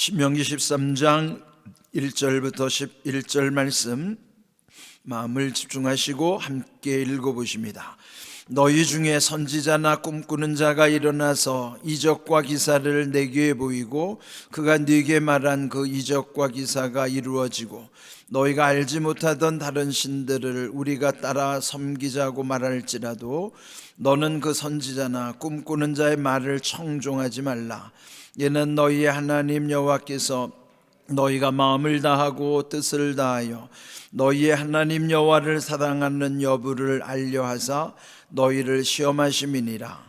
신명기 13장 1절부터 11절 말씀 마음을 집중하시고 함께 읽어보십니다. 너희 중에 선지자나 꿈꾸는 자가 일어나서 이적과 기사를 내게 보이고 그가 네게 말한 그 이적과 기사가 이루어지고 너희가 알지 못하던 다른 신들을 우리가 따라 섬기자고 말할지라도 너는 그 선지자나 꿈꾸는 자의 말을 청종하지 말라 이는 너희의 하나님 여호와께서 너희가 마음을 다하고 뜻을 다하여 너희의 하나님 여호와를 사랑하는 여부를 알려하사 너희를 시험하심이니라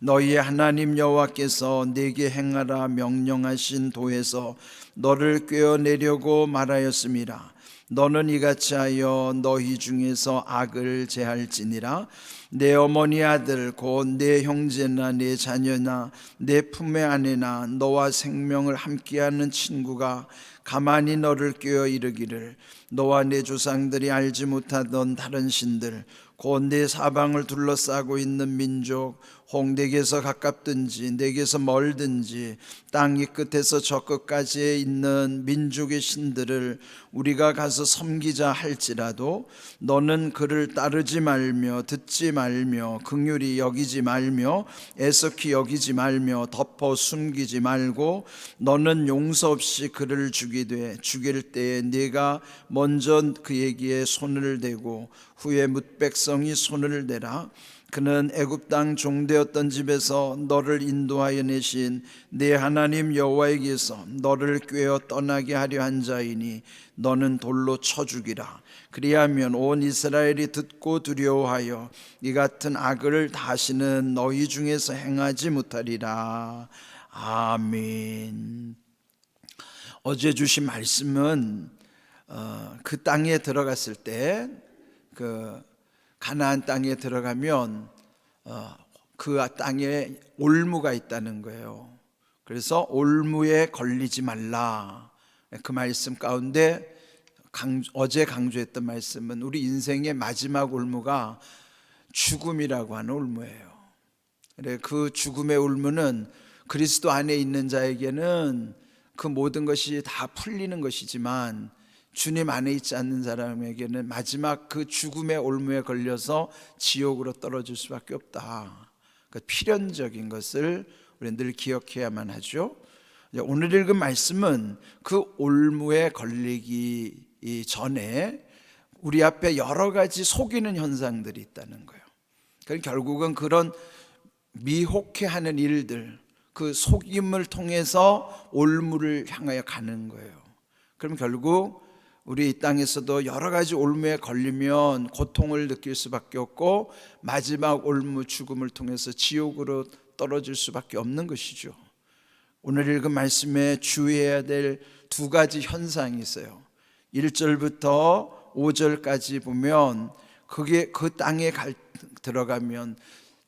너희의 하나님 여호와께서 내게 행하라 명령하신 도에서 너를 꿰어내려고 말하였음이라 너는 이같이 하여 너희 중에서 악을 제할지니라. 내 어머니 아들 곧 내 형제나 내 자녀나 내 품의 아내나 너와 생명을 함께하는 친구가 가만히 너를 꿰어 이르기를 너와 내 조상들이 알지 못하던 다른 신들 곧 내 사방을 둘러싸고 있는 민족 혹 내게서 가깝든지 내게서 멀든지 땅이 끝에서 저 끝까지에 있는 민족의 신들을 우리가 가서 섬기자 할지라도 너는 그를 따르지 말며 듣지 말며 긍휼히 여기지 말며 애석히 여기지 말며 덮어 숨기지 말고 너는 용서 없이 그를 죽이되 죽일 때에 네가 먼저 그에게 손을 대고 후에 뭇백성이 손을 대라 그는 애굽 땅 종되었던 집에서 너를 인도하여 내신 내 하나님 여호와에게서 너를 꿰어 떠나게 하려 한 자이니 너는 돌로 쳐 죽이라. 그리하면 온 이스라엘이 듣고 두려워하여 이 같은 악을 다시는 너희 중에서 행하지 못하리라. 아멘. 어제 주신 말씀은 어, 그 땅에 들어갔을 때그 가나안 땅에 들어가면 어, 그 땅에 올무가 있다는 거예요. 그래서 올무에 걸리지 말라. 그 말씀 가운데 강, 어제 강조했던 말씀은 우리 인생의 마지막 올무가 죽음이라고 하는 올무예요. 그래 그 죽음의 올무는 그리스도 안에 있는 자에게는 그 모든 것이 다 풀리는 것이지만 주님 안에 있지 않는 사람에게는 마지막 그 죽음의 올무에 걸려서 지옥으로 떨어질 수밖에 없다. 그 필연적인 것을 우리는 늘 기억해야만 하죠. 오늘 읽은 말씀은 그 올무에 걸리기 전에 우리 앞에 여러 가지 속이는 현상들이 있다는 거예요. 그러니까 결국은 그런 미혹해 하는 일들, 그 속임을 통해서 올무를 향하여 가는 거예요. 그럼 결국 우리 이 땅에서도 여러 가지 올무에 걸리면 고통을 느낄 수밖에 없고 마지막 올무 죽음을 통해서 지옥으로 떨어질 수밖에 없는 것이죠. 오늘 읽은 말씀에 주의해야 될 두 가지 현상이 있어요. 1절부터 5절까지 보면 그게 그 땅에 갈, 들어가면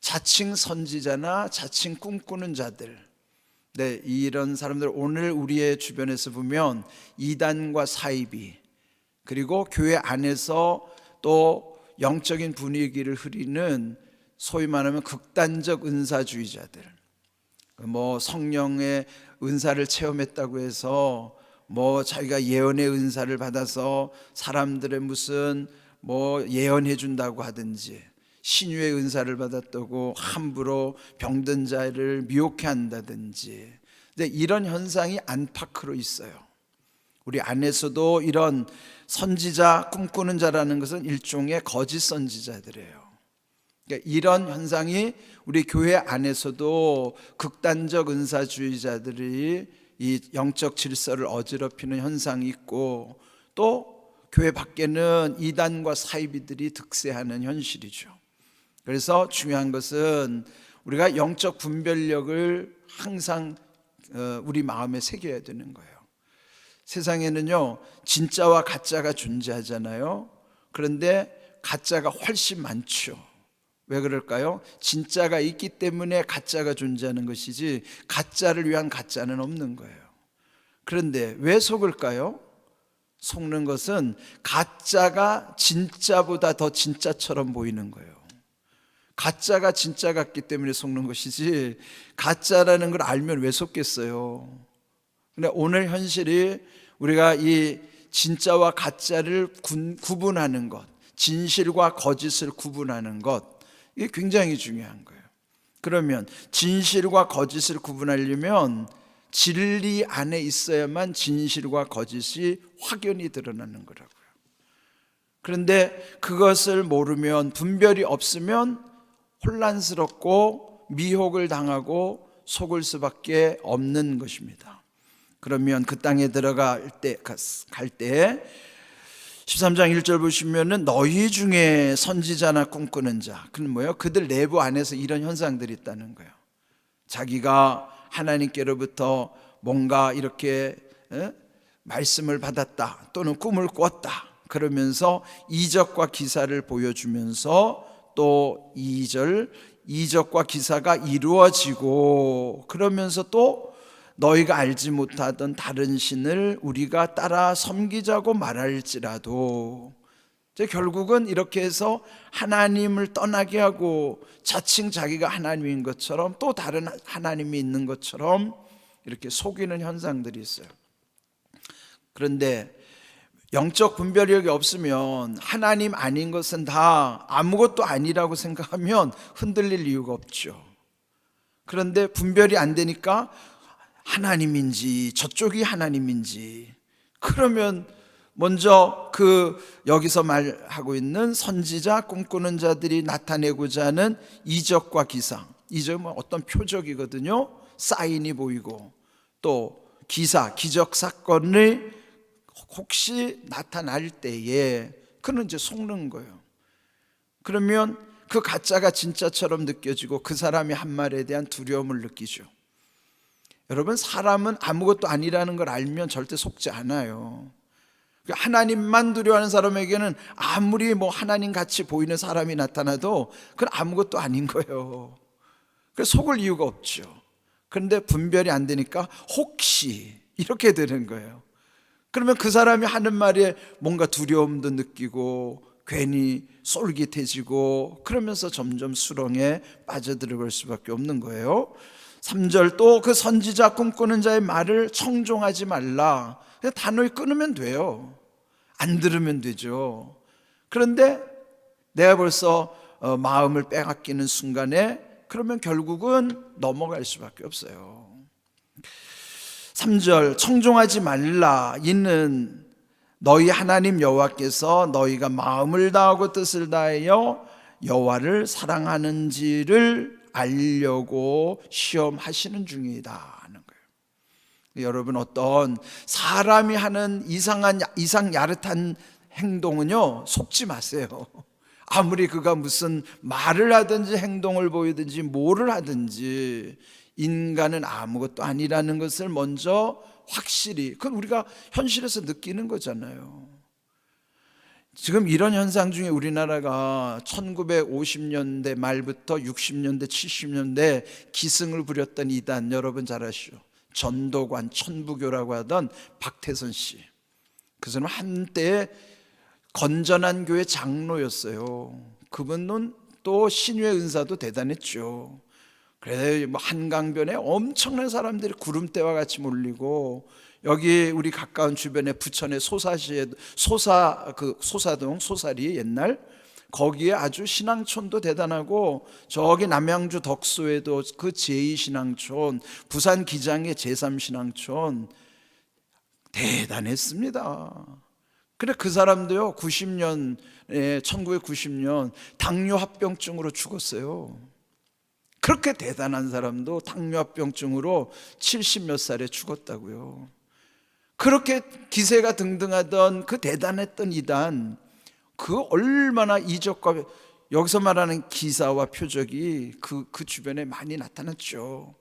자칭 선지자나 자칭 꿈꾸는 자들 네, 이런 사람들 오늘 우리의 주변에서 보면 이단과 사이비 그리고 교회 안에서 또 영적인 분위기를 흐리는 소위 말하면 극단적 은사주의자들. 뭐 성령의 은사를 체험했다고 해서 뭐 자기가 예언의 은사를 받아서 사람들의 무슨 뭐 예언해 준다고 하든지 신유의 은사를 받았다고 함부로 병든 자를 미혹해 한다든지 이런 현상이 안팎으로 있어요. 우리 안에서도 이런 선지자 꿈꾸는 자라는 것은 일종의 거짓 선지자들이에요. 그러니까 이런 현상이 우리 교회 안에서도 극단적 은사주의자들이 이 영적 질서를 어지럽히는 현상이 있고 또 교회 밖에는 이단과 사이비들이 득세하는 현실이죠. 그래서 중요한 것은 우리가 영적 분별력을 항상 어, 우리 마음에 새겨야 되는 거예요. 세상에는요, 진짜와 가짜가 존재하잖아요. 그런데 가짜가 훨씬 많죠. 왜 그럴까요? 진짜가 있기 때문에 가짜가 존재하는 것이지 가짜를 위한 가짜는 없는 거예요. 그런데 왜 속을까요? 속는 것은 가짜가 진짜보다 더 진짜처럼 보이는 거예요. 가짜가 진짜 같기 때문에 속는 것이지 가짜라는 걸 알면 왜 속겠어요? 근데 오늘 현실이 우리가 이 진짜와 가짜를 군- 구분하는 것, 진실과 거짓을 구분하는 것, 이게 굉장히 중요한 거예요. 그러면 진실과 거짓을 구분하려면 진리 안에 있어야만 진실과 거짓이 확연히 드러나는 거라고요. 그런데 그것을 모르면 분별이 없으면 혼란스럽고 미혹을 당하고 속을 수밖에 없는 것입니다. 그러면 그 땅에 들어갈 때, 갈 때, 13장 1절 보시면은 너희 중에 선지자나 꿈꾸는 자, 그는 뭐예요? 그들 내부 안에서 이런 현상들이 있다는 거예요. 자기가 하나님께로부터 뭔가 이렇게 에? 말씀을 받았다 또는 꿈을 꿨다 그러면서 이적과 기사를 보여주면서 또 2절 이적과 기사가 이루어지고 그러면서 또 너희가 알지 못하던 다른 신을 우리가 따라 섬기자고 말할지라도 결국은 이렇게 해서 하나님을 떠나게 하고 자칭 자기가 하나님인 것처럼 또 다른 하나님이 있는 것처럼 이렇게 속이는 현상들이 있어요. 그런데 영적 분별력이 없으면 하나님 아닌 것은 다 아무것도 아니라고 생각하면 흔들릴 이유가 없죠. 그런데 분별이 안 되니까 하나님인지 저쪽이 하나님인지. 그러면 먼저 그 여기서 말하고 있는 선지자 꿈꾸는 자들이 나타내고자 하는 이적과 기상. 이적은 어떤 표적이거든요. 사인이 보이고 또 기사 기적 사건을 혹시 나타날 때에 그는 이제 속는 거예요. 그러면 그 가짜가 진짜처럼 느껴지고 그 사람이 한 말에 대한 두려움을 느끼죠 여러분 사람은 아무것도 아니라는 걸 알면 절대 속지 않아요. 하나님만 두려워하는 사람에게는 아무리 뭐 하나님 같이 보이는 사람이 나타나도 그건 아무것도 아닌 거예요. 그 속을 이유가 없죠. 그런데 분별이 안 되니까 혹시 이렇게 되는 거예요. 그러면 그 사람이 하는 말에 뭔가 두려움도 느끼고 괜히 쏠깃해지고 그러면서 점점 수렁에 빠져들어갈 수밖에 없는 거예요. 3절 또 그 선지자 꿈꾸는 자의 말을 청종하지 말라. 단호히 끊으면 돼요. 안 들으면 되죠. 그런데 내가 벌써 어, 마음을 빼앗기는 순간에 그러면 결국은 넘어갈 수밖에 없어요. 3절 청종하지 말라 이는 너희 하나님 여호와께서 너희가 마음을 다하고 뜻을 다하여 여호와를 사랑하는지를 알려고 시험하시는 중이다 하는 거예요. 여러분 어떤 사람이 하는 이상한 이상 야릇한 행동은요 속지 마세요. 아무리 그가 무슨 말을 하든지 행동을 보이든지 뭐를 하든지 인간은 아무것도 아니라는 것을 먼저 확실히 그건 우리가 현실에서 느끼는 거잖아요. 지금 이런 현상 중에 우리나라가 1950년대 말부터 60년대, 70년대 기승을 부렸던 이단 여러분 잘 아시죠? 전도관 천부교라고 하던 박태선 씨. 그 사람 한때 건전한 교회 장로였어요. 그분은 또 신유의 은사도 대단했죠. 그래서 뭐 한강변에 엄청난 사람들이 구름대와 같이 몰리고 여기 우리 가까운 주변에 부천의 소사시에 소사 그 소사동 소사리 옛날 거기에 아주 신앙촌도 대단하고 저기 남양주 덕소에도 그 제2신앙촌 부산 기장의 제3신앙촌 대단했습니다. 그래 그 사람도요 90년에 1990년 당뇨 합병증으로 죽었어요. 그렇게 대단한 사람도 당뇨 합병증으로 70 몇 살에 죽었다고요. 그렇게 기세가 등등하던 그 대단했던 이단 그 얼마나 이적과 여기서 말하는 기사와 표적이 그, 그 주변에 많이 나타났죠.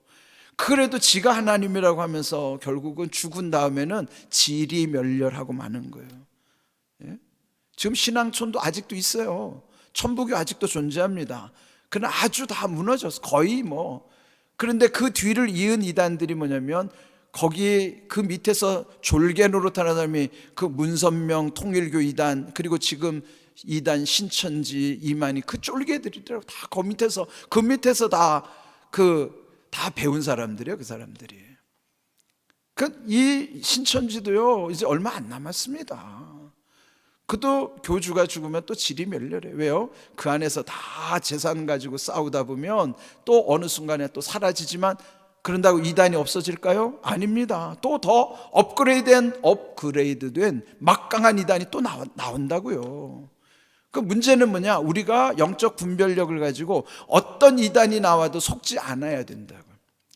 그래도 지가 하나님이라고 하면서 결국은 죽은 다음에는 질이 멸렬하고 마는 거예요. 예? 지금 신앙촌도 아직도 있어요. 천북이 아직도 존재합니다. 그러나 아주 다 무너졌어. 거의 뭐. 그런데 그 뒤를 이은 이단들이 뭐냐면 거기 그 밑에서 졸개 노릇하는 사람이 그 문선명 통일교 이단 그리고 지금 이단 신천지 이만희 그 쫄개들이더라고 다그 밑에서 그 밑에서 다 그 다 배운 사람들이에요 그 사람들이 그 이 신천지도요 이제 얼마 안 남았습니다. 그도 교주가 죽으면 또 질이 멸렬해. 왜요? 그 안에서 다 재산 가지고 싸우다 보면 또 어느 순간에 또 사라지지만 그런다고 이단이 없어질까요? 아닙니다. 또 더 업그레이드된 업그레이드된 막강한 이단이 또 나온, 나온다고요. 그 문제는 뭐냐? 우리가 영적 분별력을 가지고 어떤 이단이 나와도 속지 않아야 된다고.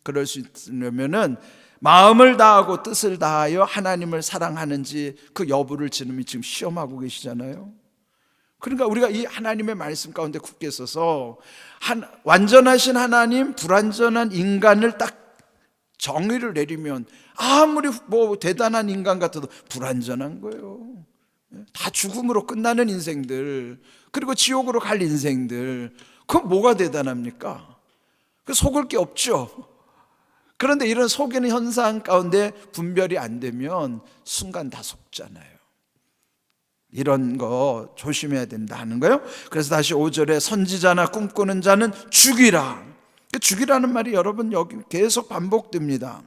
그럴 수 있으려면은 마음을 다하고 뜻을 다하여 하나님을 사랑하는지 그 여부를 지금이 지금 시험하고 계시잖아요. 그러니까 우리가 이 하나님의 말씀 가운데 굳게 서서 한, 완전하신 하나님, 불완전한 인간을 딱 정의를 내리면 아무리 뭐 대단한 인간 같아도 불완전한 거예요. 다 죽음으로 끝나는 인생들, 그리고 지옥으로 갈 인생들, 그건 뭐가 대단합니까? 그 속을 게 없죠. 그런데 이런 속이는 현상 가운데 분별이 안 되면 순간 다 속잖아요. 이런 거 조심해야 된다는 거예요. 그래서 다시 5절에 선지자나 꿈꾸는 자는 죽이라. 그 죽이라는 말이 여러분 여기 계속 반복됩니다.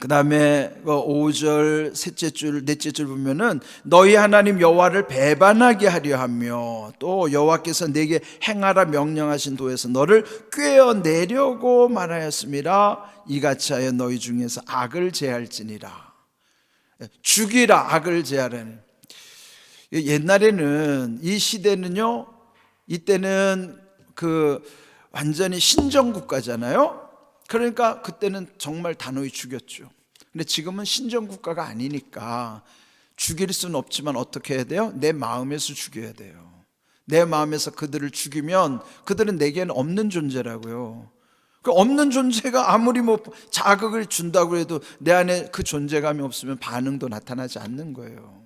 그 다음에 5절 셋째 줄 넷째 줄 보면은 너희 하나님 여호와를 배반하게 하려 하며 또 여호와께서 내게 행하라 명령하신 도에서 너를 꿰어내려고 말하였습니다 이같이 하여 너희 중에서 악을 제할지니라 죽이라 악을 제하라는 옛날에는 이 시대는요 이때는 그 완전히 신정국가잖아요 그러니까 그때는 정말 단호히 죽였죠. 근데 지금은 신정국가가 아니니까 죽일 수는 없지만 어떻게 해야 돼요? 내 마음에서 죽여야 돼요. 내 마음에서 그들을 죽이면 그들은 내게는 없는 존재라고요. 그 없는 존재가 아무리 뭐 자극을 준다고 해도 내 안에 그 존재감이 없으면 반응도 나타나지 않는 거예요.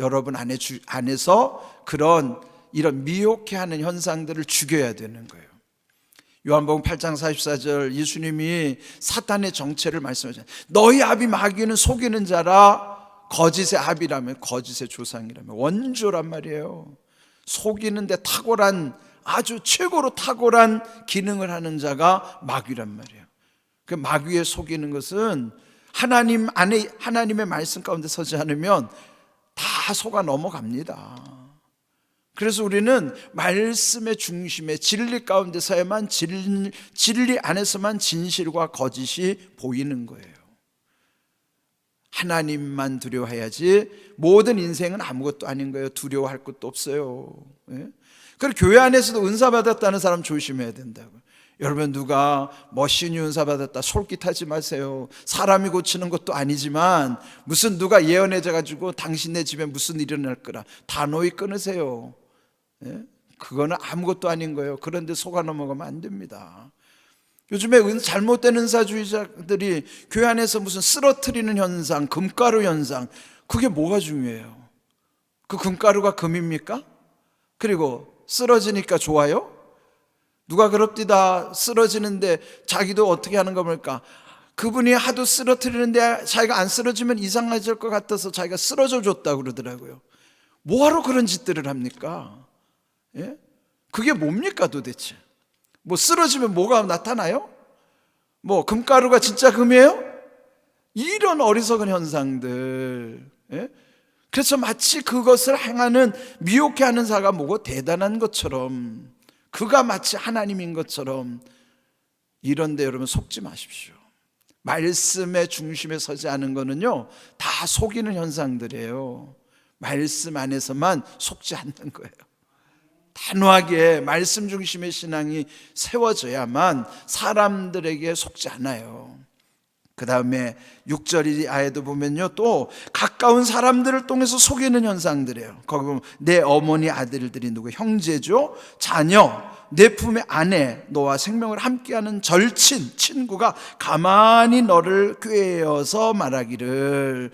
여러분 안에 주, 안에서 그런 이런 미혹해 하는 현상들을 죽여야 되는 거예요. 요한복음 8장 44절 예수님이 사탄의 정체를 말씀하셨잖아요. 너희 아비 마귀는 속이는 자라 거짓의 아비라면 거짓의 조상이라면 원조란 말이에요. 속이는데 탁월한 아주 최고로 탁월한 기능을 하는 자가 마귀란 말이에요. 그 마귀에 속이는 것은 하나님 안에 하나님의 말씀 가운데 서지 않으면 다 속아 넘어갑니다. 그래서 우리는 말씀의 중심에 진리 가운데서야만 진, 진리 안에서만 진실과 거짓이 보이는 거예요. 하나님만 두려워해야지 모든 인생은 아무것도 아닌 거예요. 두려워할 것도 없어요. 예? 그리고 교회 안에서도 은사 받았다는 사람 조심해야 된다고. 여러분 누가 머신이 은사 받았다 솔깃하지 마세요. 사람이 고치는 것도 아니지만 무슨 누가 예언해져 가지고 당신네 집에 무슨 일이 일어날 거라 단호히 끊으세요. 예? 그거는 아무것도 아닌 거예요. 그런데 속아 넘어가면 안 됩니다. 요즘에 잘못된 은사주의자들이 교회 안에서 무슨 쓰러트리는 현상, 금가루 현상, 그게 뭐가 중요해요? 그 금가루가 금입니까? 그리고 쓰러지니까 좋아요? 누가 그럽디다 쓰러지는데 자기도 어떻게 하는 겁니까? 그분이 하도 쓰러트리는데 자기가 안 쓰러지면 이상해질 것 같아서 자기가 쓰러져 줬다 그러더라고요. 뭐하러 그런 짓들을 합니까? 예? 그게 뭡니까 도대체? 뭐 쓰러지면 뭐가 나타나요? 뭐 금가루가 진짜 금이에요? 이런 어리석은 현상들. 예? 그래서 마치 그것을 행하는 미혹해 하는 자가 뭐고 대단한 것처럼 그가 마치 하나님인 것처럼 이런데 여러분 속지 마십시오. 말씀의 중심에 서지 않은 거는요 다 속이는 현상들이에요. 말씀 안에서만 속지 않는 거예요. 단호하게 말씀 중심의 신앙이 세워져야만 사람들에게 속지 않아요. 그 다음에 6절 아에도 보면요. 또 가까운 사람들을 통해서 속이는 현상들이에요. 거기 보면 내 어머니 아들들이 누구 형제죠? 자녀, 내 품의 아내, 너와 생명을 함께하는 절친, 친구가 가만히 너를 꾀어서 말하기를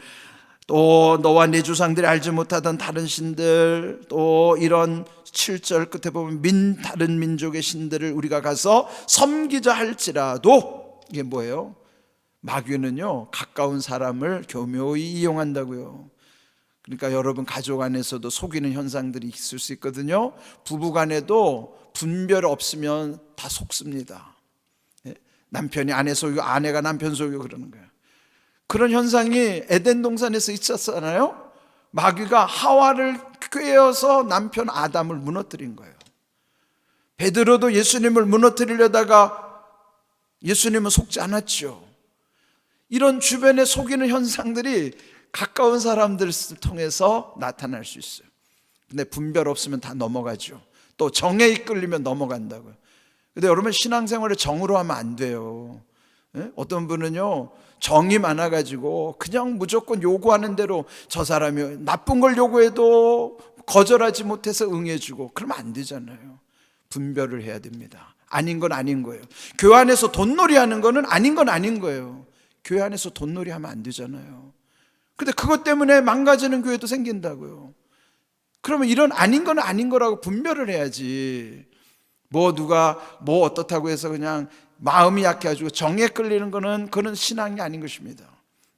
또 너와 네 조상들이 알지 못하던 다른 신들 또 이런 7절 끝에 보면 민 다른 민족의 신들을 우리가 가서 섬기자 할지라도 이게 뭐예요? 마귀는요 가까운 사람을 교묘히 이용한다고요. 그러니까 여러분 가족 안에서도 속이는 현상들이 있을 수 있거든요. 부부 간에도 분별 없으면 다 속습니다. 예? 남편이 아내 속이고 아내가 남편 속이고 그러는 거예요. 그런 현상이 에덴 동산에서 있었잖아요. 마귀가 하와를 꿰어서 남편 아담을 무너뜨린 거예요. 베드로도 예수님을 무너뜨리려다가 예수님은 속지 않았죠. 이런 주변에 속이는 현상들이 가까운 사람들을 통해서 나타날 수 있어요. 근데 분별 없으면 다 넘어가죠. 또 정에 이끌리면 넘어간다고요. 근데 여러분 신앙생활을 정으로 하면 안 돼요. 예? 어떤 분은요 정이 많아가지고 그냥 무조건 요구하는 대로 저 사람이 나쁜 걸 요구해도 거절하지 못해서 응해주고 그러면 안 되잖아요. 분별을 해야 됩니다. 아닌 건 아닌 거예요. 교회 안에서 돈놀이 하는 거는 아닌 건 아닌 거예요. 교회 안에서 돈놀이 하면 안 되잖아요. 근데 그것 때문에 망가지는 교회도 생긴다고요. 그러면 이런 아닌 건 아닌 거라고 분별을 해야지. 뭐 누가 뭐 어떻다고 해서 그냥 마음이 약해가지고 정에 끌리는 거는 그는 신앙이 아닌 것입니다.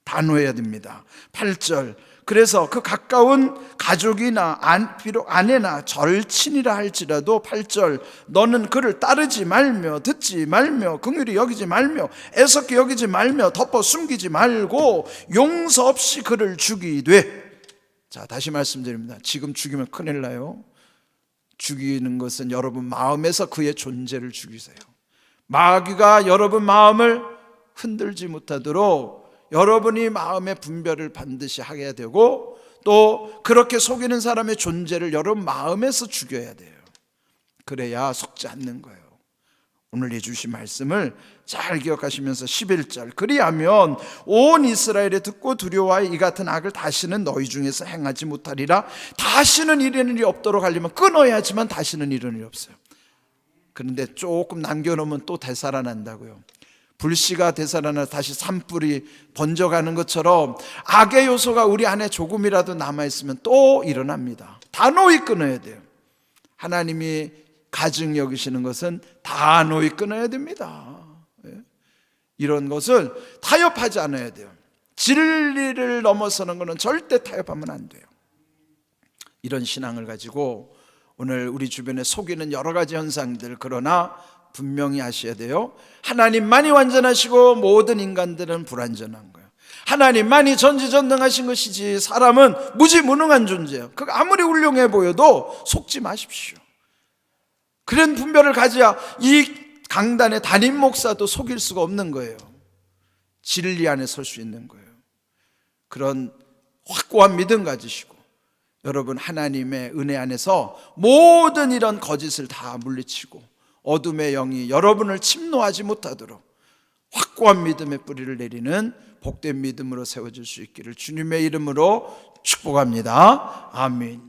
단호해야 됩니다. 8절. 그래서 그 가까운 가족이나 안, 비록 아내나 절친이라 할지라도 8절 너는 그를 따르지 말며 듣지 말며 긍휼히 여기지 말며 애석히 여기지 말며 덮어 숨기지 말고 용서 없이 그를 죽이되 자 다시 말씀드립니다. 지금 죽이면 큰일 나요. 죽이는 것은 여러분 마음에서 그의 존재를 죽이세요. 마귀가 여러분 마음을 흔들지 못하도록 여러분이 마음의 분별을 반드시 하게 되고 또 그렇게 속이는 사람의 존재를 여러분 마음에서 죽여야 돼요. 그래야 속지 않는 거예요. 오늘 해주신 말씀을 잘 기억하시면서 11절 그리하면 온 이스라엘에 듣고 두려워하여 이 같은 악을 다시는 너희 중에서 행하지 못하리라 다시는 이런 일이 없도록 하려면 끊어야 하지만 다시는 이런 일이 없어요 그런데 조금 남겨놓으면 또 되살아난다고요 불씨가 되살아나 다시 산불이 번져가는 것처럼 악의 요소가 우리 안에 조금이라도 남아있으면 또 일어납니다 단호히 끊어야 돼요 하나님이 가증 여기시는 것은 단호히 끊어야 됩니다. 예. 이런 것을 타협하지 않아야 돼요. 진리를 넘어서는 것은 절대 타협하면 안 돼요. 이런 신앙을 가지고 오늘 우리 주변에 속이는 여러 가지 현상들 그러나 분명히 아셔야 돼요. 하나님만이 완전하시고 모든 인간들은 불완전한 거예요. 하나님만이 전지전능하신 것이지 사람은 무지무능한 존재예요. 그 아무리 훌륭해 보여도 속지 마십시오. 그런 분별을 가져야 이 강단의 담임 목사도 속일 수가 없는 거예요. 진리 안에 설 수 있는 거예요. 그런 확고한 믿음 가지시고 여러분 하나님의 은혜 안에서 모든 이런 거짓을 다 물리치고 어둠의 영이 여러분을 침노하지 못하도록 확고한 믿음의 뿌리를 내리는 복된 믿음으로 세워질 수 있기를 주님의 이름으로 축복합니다. 아멘.